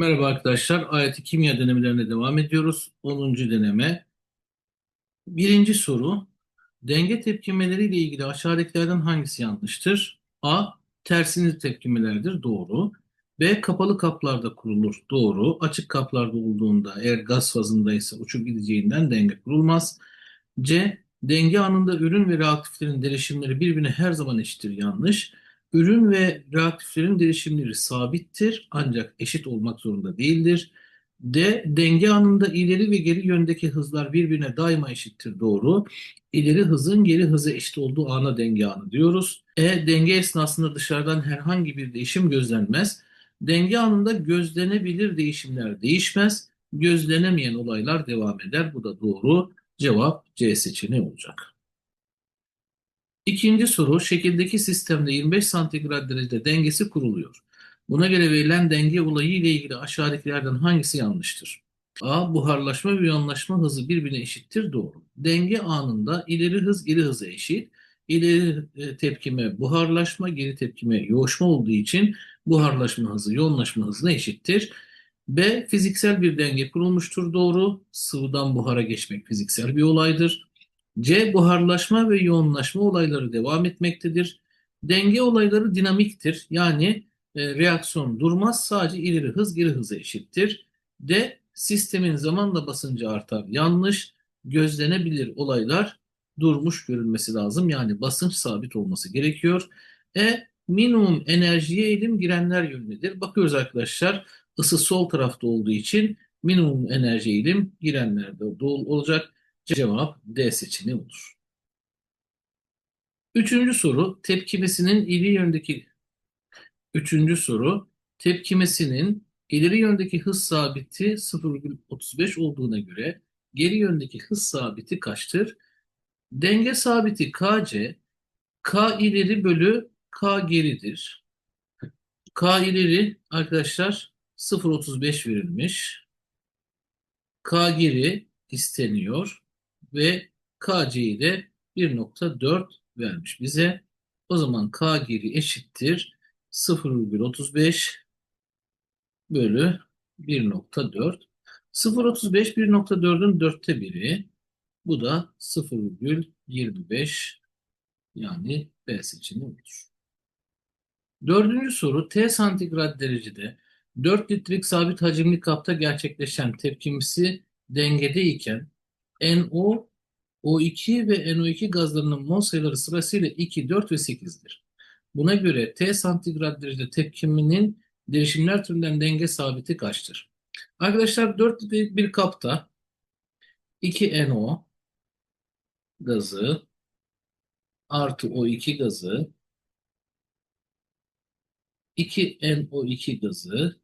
Merhaba arkadaşlar. AYT kimya denemelerine devam ediyoruz. 10. deneme. Birinci soru. Denge tepkimeleri ile ilgili aşağıdakilerden hangisi yanlıştır? A. Tersini tepkimelerdir. Doğru. B. Kapalı kaplarda kurulur. Doğru. Açık kaplarda olduğunda eğer gaz fazındaysa uçup gideceğinden denge kurulmaz. C. Denge anında ürün ve reaktiflerin derişimleri birbirine her zaman eşittir. Yanlış. Ürün ve reaktiflerin derişimleri sabittir ancak eşit olmak zorunda değildir. D. Denge anında ileri ve geri yöndeki hızlar birbirine daima eşittir. Doğru. İleri hızın geri hıza eşit olduğu ana denge anı diyoruz. E. Denge esnasında dışarıdan herhangi bir değişim gözlenmez. Denge anında gözlenebilir değişimler değişmez. Gözlenemeyen olaylar devam eder. Bu da doğru. Cevap C seçeneği olacak. İkinci soru, şekildeki sistemde 25 santigrat derecede dengesi kuruluyor. Buna göre verilen denge olayı ile ilgili aşağıdakilerden hangisi yanlıştır? A. Buharlaşma ve yoğunlaşma hızı birbirine eşittir. Doğru. Denge anında ileri hız geri hıza eşit. İleri e, tepkime buharlaşma, geri tepkime yoğuşma olduğu için buharlaşma hızı yoğunlaşma hızına eşittir. B. Fiziksel bir denge kurulmuştur. Doğru. Sıvıdan buhara geçmek fiziksel bir olaydır. C. Buharlaşma ve yoğunlaşma olayları devam etmektedir. Denge olayları dinamiktir. Yani e, reaksiyon durmaz. Sadece ileri hız geri hıza eşittir. D. Sistemin zamanla basıncı artar. Yanlış. Gözlenebilir olaylar durmuş görülmesi lazım. Yani basınç sabit olması gerekiyor. E. Minimum enerjiye eğilim girenler yönündedir. Bakıyoruz arkadaşlar ısı sol tarafta olduğu için minimum enerji eğilim girenlerde olacak. Cevap D seçeneği olur. Üçüncü soru tepkimesinin ileri yöndeki üçüncü soru tepkimesinin ileri yöndeki hız sabiti 0,35 olduğuna göre geri yöndeki hız sabiti kaçtır? Denge sabiti Kc K ileri bölü K geridir. K ileri arkadaşlar 0.35 verilmiş. K geri isteniyor ve KC'yi de 1.4 vermiş bize. O zaman K geri eşittir 0,35 bölü 1.4. 0.35 1.4'ün dörtte biri. Bu da 0,25 yani B seçeneği olur. Dördüncü soru T santigrat derecede 4 litrelik sabit hacimli kapta gerçekleşen tepkimesi dengedeyken NO, O2 ve NO2 gazlarının mol sayıları sırasıyla 2, 4 ve 8'dir. Buna göre T santigrat derecede tepkiminin değişimler türünden denge sabiti kaçtır? Arkadaşlar 4 litrelik bir kapta 2 NO gazı artı O2 gazı 2 NO2 gazı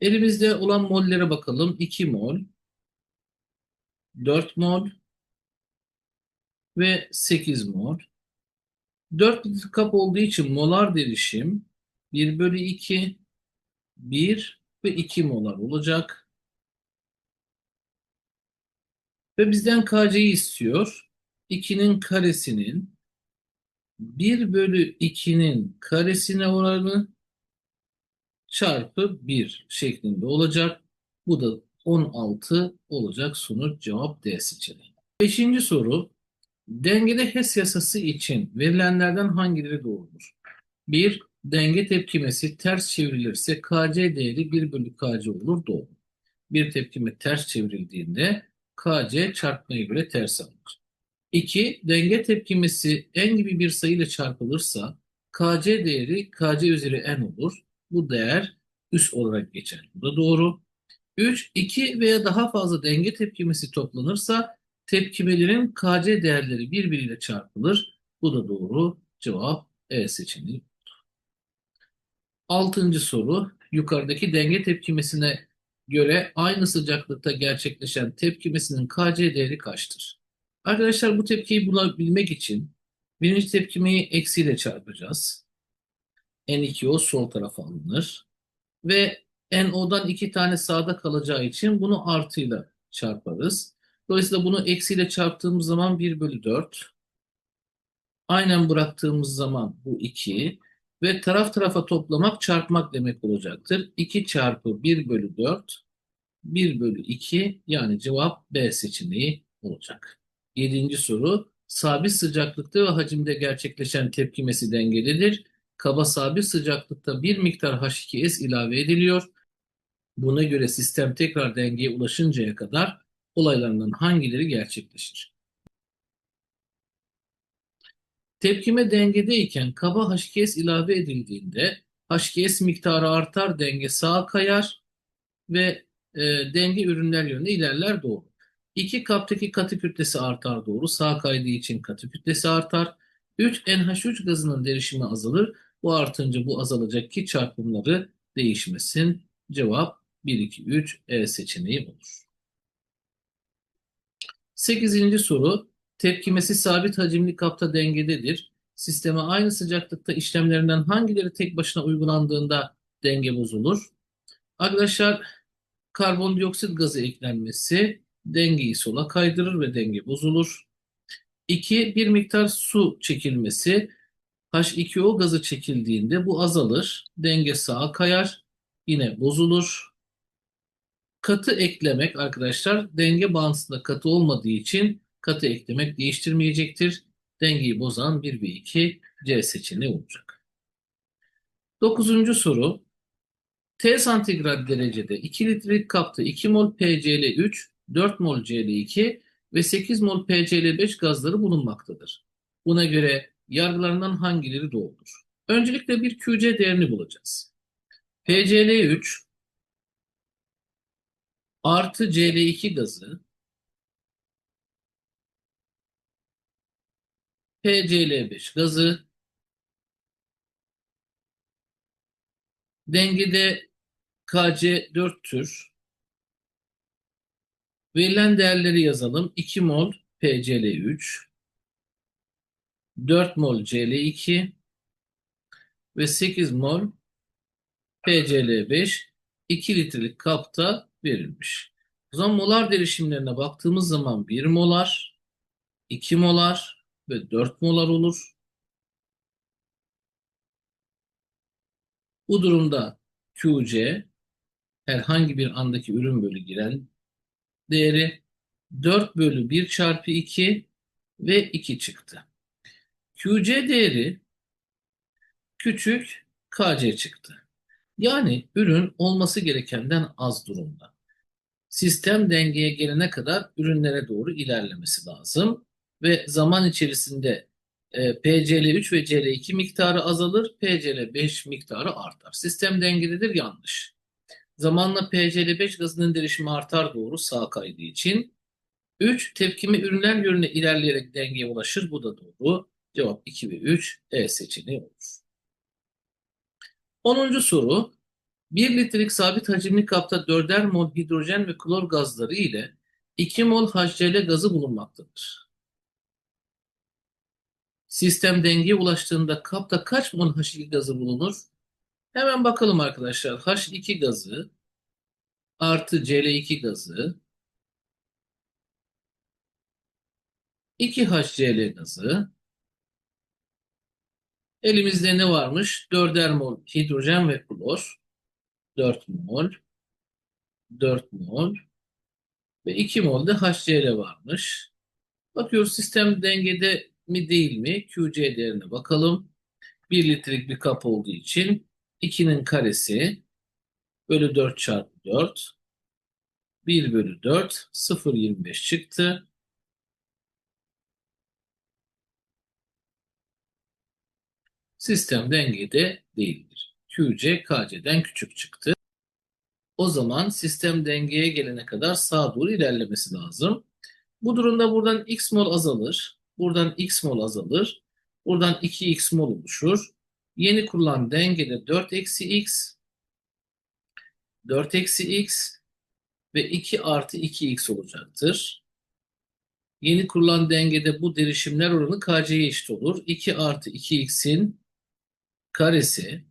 elimizde olan mollere bakalım 2 mol 4 mol ve 8 mol. 4 litre kap olduğu için molar derişim 1 bölü 2, 1 ve 2 molar olacak. Ve bizden KC'yi istiyor. 2'nin karesinin 1 bölü 2'nin karesine oranı çarpı 1 şeklinde olacak. Bu da 16 olacak sonuç cevap D seçeneği. Beşinci soru. Dengede Hess yasası için verilenlerden hangileri doğrudur? 1. Denge tepkimesi ters çevrilirse Kc değeri 1 bölü Kc olur. Doğru. Bir tepkime ters çevrildiğinde Kc çarpmaya göre ters alınır. 2. Denge tepkimesi n gibi bir sayı ile çarpılırsa Kc değeri Kc üzeri n olur. Bu değer üst olarak geçer. Bu da doğru. 3. 2 veya daha fazla denge tepkimesi toplanırsa tepkimelerin Kc değerleri birbiriyle çarpılır. Bu da doğru. Cevap E seçeneği. Altıncı soru. Yukarıdaki denge tepkimesine göre aynı sıcaklıkta gerçekleşen tepkimesinin Kc değeri kaçtır? Arkadaşlar bu tepkiyi bulabilmek için birinci tepkimeyi eksiyle çarpacağız. N2O sol tarafa alınır. Ve NO'dan iki tane sağda kalacağı için bunu artıyla çarparız. Dolayısıyla bunu eksiyle çarptığımız zaman 1 bölü 4. Aynen bıraktığımız zaman bu 2. ve taraf tarafa toplamak çarpmak demek olacaktır. 2 çarpı 1 bölü 4 1 bölü 2 yani cevap B seçeneği olacak. Yedinci soru sabit sıcaklıkta ve hacimde gerçekleşen tepkimesi dengelidir. Kaba sabit sıcaklıkta bir miktar H2S ilave ediliyor. Buna göre sistem tekrar dengeye ulaşıncaya kadar olaylarından hangileri gerçekleşir? Tepkime dengedeyken kaba H2S ilave edildiğinde H2S miktarı artar, denge sağa kayar ve e, denge ürünler yönünde ilerler doğru. İki kaptaki katı kütlesi artar doğru. Sağ kaydığı için katı kütlesi artar. 3 NH3 gazının derişimi azalır. Bu artınca bu azalacak ki çarpımları değişmesin. Cevap 1, 2, 3 E seçeneği olur. Sekizinci soru. Tepkimesi sabit hacimli kapta dengededir. Sisteme aynı sıcaklıkta işlemlerinden hangileri tek başına uygulandığında denge bozulur? Arkadaşlar karbondioksit gazı eklenmesi dengeyi sola kaydırır ve denge bozulur. 2. Bir miktar su çekilmesi H2O gazı çekildiğinde bu azalır. Denge sağa kayar. Yine bozulur. Katı eklemek arkadaşlar denge bağıntısında katı olmadığı için katı eklemek değiştirmeyecektir. Dengeyi bozan 1 ve 2 C seçeneği olacak. Dokuzuncu soru. T santigrat derecede 2 litrelik kapta 2 mol PCl3, 4 mol Cl2 ve 8 mol PCl5 gazları bulunmaktadır. Buna göre yargılarından hangileri doğrudur? Öncelikle bir QC değerini bulacağız. PCl3 artı Cl2 gazı. PCl5 gazı. Dengede KC 4 tür. Verilen değerleri yazalım. 2 mol PCl3 4 mol Cl2 ve 8 mol PCl5 2 litrelik kapta verilmiş. O zaman molar derişimlerine baktığımız zaman 1 molar, 2 molar ve 4 molar olur. Bu durumda QC herhangi bir andaki ürün bölü giren değeri 4 bölü 1 çarpı 2 ve 2 çıktı. QC değeri küçük KC çıktı. Yani ürün olması gerekenden az durumda. Sistem dengeye gelene kadar ürünlere doğru ilerlemesi lazım ve zaman içerisinde e, PCl3 ve Cl2 miktarı azalır, PCl5 miktarı artar. Sistem dengededir yanlış. Zamanla PCl5 gazının derişimi artar doğru sağ kaydığı için. 3. Tepkime ürünler yönüne ilerleyerek dengeye ulaşır. Bu da doğru. Cevap 2 ve 3 E seçeneği olur. 10. soru. 1 litrelik sabit hacimli kapta 4'er mol hidrojen ve klor gazları ile 2 mol HCl gazı bulunmaktadır. Sistem dengeye ulaştığında kapta kaç mol H2 gazı bulunur? Hemen bakalım arkadaşlar. H2 gazı artı Cl2 gazı 2HCl gazı elimizde ne varmış? 4'er mol hidrojen ve klor 4 mol 4 mol ve 2 mol de HCl varmış. Bakıyoruz sistem dengede mi değil mi? QC değerine bakalım. 1 litrelik bir kap olduğu için 2'nin karesi bölü 4 çarpı 4 1 bölü 4 0,25 çıktı. Sistem dengede değildir. QC KC'den küçük çıktı. O zaman sistem dengeye gelene kadar sağa doğru ilerlemesi lazım. Bu durumda buradan x mol azalır. Buradan x mol azalır. Buradan 2x mol oluşur. Yeni kurulan dengede 4 eksi x 4 eksi x ve 2 artı 2x olacaktır. Yeni kurulan dengede bu derişimler oranı kc'ye eşit olur. 2 artı 2x'in karesi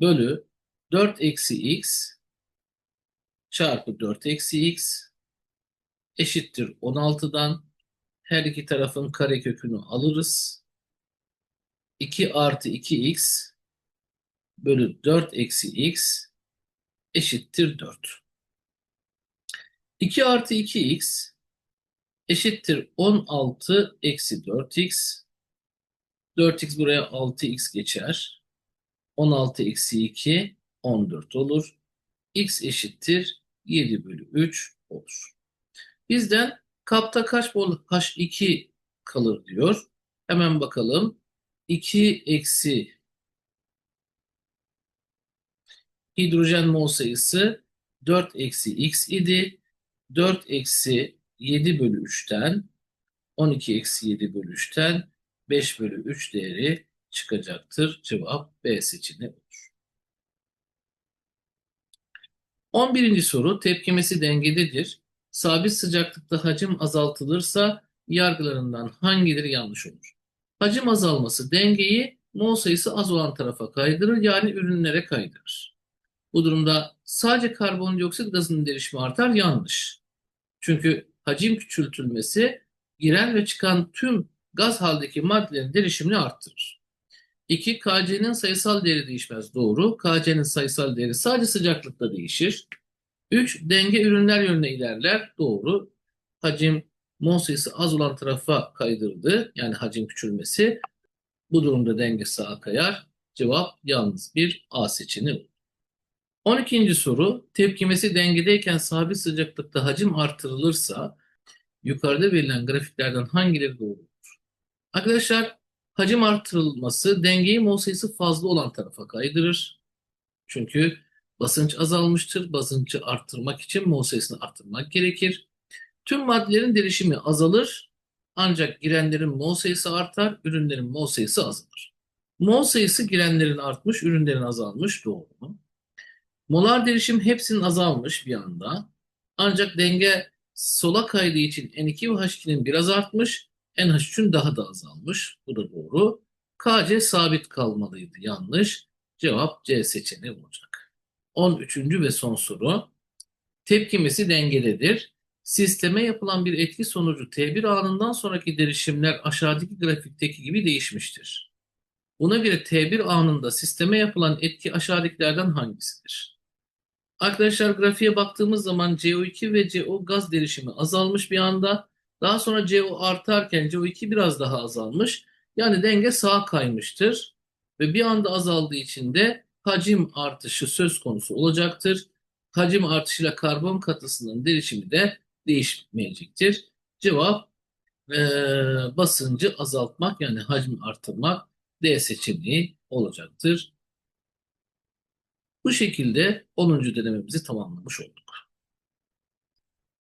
bölü 4 eksi x çarpı 4 eksi x eşittir 16'dan her iki tarafın karekökünü alırız. 2 artı 2x bölü 4 eksi x eşittir 4. 2 artı 2x eşittir 16 eksi 4x. 4x buraya 6x geçer. 16 eksi 2 14 olur. x eşittir 7 bölü 3 olur. Bizden kapta kaç bol H2 kalır diyor. Hemen bakalım. 2 eksi hidrojen mol sayısı 4 eksi x idi. 4 eksi 7 bölü 3'ten 12 eksi 7 bölü 3'ten 5 bölü 3 değeri çıkacaktır. Cevap B seçeneği olur. 11. soru tepkimesi dengededir. Sabit sıcaklıkta hacim azaltılırsa yargılarından hangileri yanlış olur? Hacim azalması dengeyi mol sayısı az olan tarafa kaydırır yani ürünlere kaydırır. Bu durumda sadece karbondioksit gazının derişimi artar yanlış. Çünkü hacim küçültülmesi giren ve çıkan tüm gaz haldeki maddelerin derişimini arttırır. 2. KC'nin sayısal değeri değişmez. Doğru. KC'nin sayısal değeri sadece sıcaklıkta değişir. 3. Denge ürünler yönüne ilerler. Doğru. Hacim mol sayısı az olan tarafa kaydırdı. Yani hacim küçülmesi. Bu durumda denge sağa kayar. Cevap yalnız bir A seçeneği. 12. soru tepkimesi dengedeyken sabit sıcaklıkta hacim artırılırsa yukarıda verilen grafiklerden hangileri doğrudur? Arkadaşlar hacim artırılması dengeyi mol sayısı fazla olan tarafa kaydırır. Çünkü basınç azalmıştır. Basıncı arttırmak için mol sayısını arttırmak gerekir. Tüm maddelerin derişimi azalır. Ancak girenlerin mol sayısı artar, ürünlerin mol sayısı azalır. Mol sayısı girenlerin artmış, ürünlerin azalmış. Doğru mu? Molar derişim hepsinin azalmış bir anda. Ancak denge sola kaydığı için N2 ve H2'nin biraz artmış. NH3'ün daha da azalmış. Bu da doğru. KC sabit kalmalıydı. Yanlış. Cevap C seçeneği olacak. 13. ve son soru. Tepkimesi dengededir. Sisteme yapılan bir etki sonucu T1 anından sonraki derişimler aşağıdaki grafikteki gibi değişmiştir. Buna göre T1 anında sisteme yapılan etki aşağıdakilerden hangisidir? Arkadaşlar grafiğe baktığımız zaman CO2 ve CO gaz derişimi azalmış bir anda. Daha sonra CO artarken CO2 biraz daha azalmış. Yani denge sağa kaymıştır. Ve bir anda azaldığı için de hacim artışı söz konusu olacaktır. Hacim artışıyla karbon katısının derişimi de değişmeyecektir. Cevap e, basıncı azaltmak yani hacmi artırmak D seçeneği olacaktır. Bu şekilde 10. denememizi tamamlamış olduk.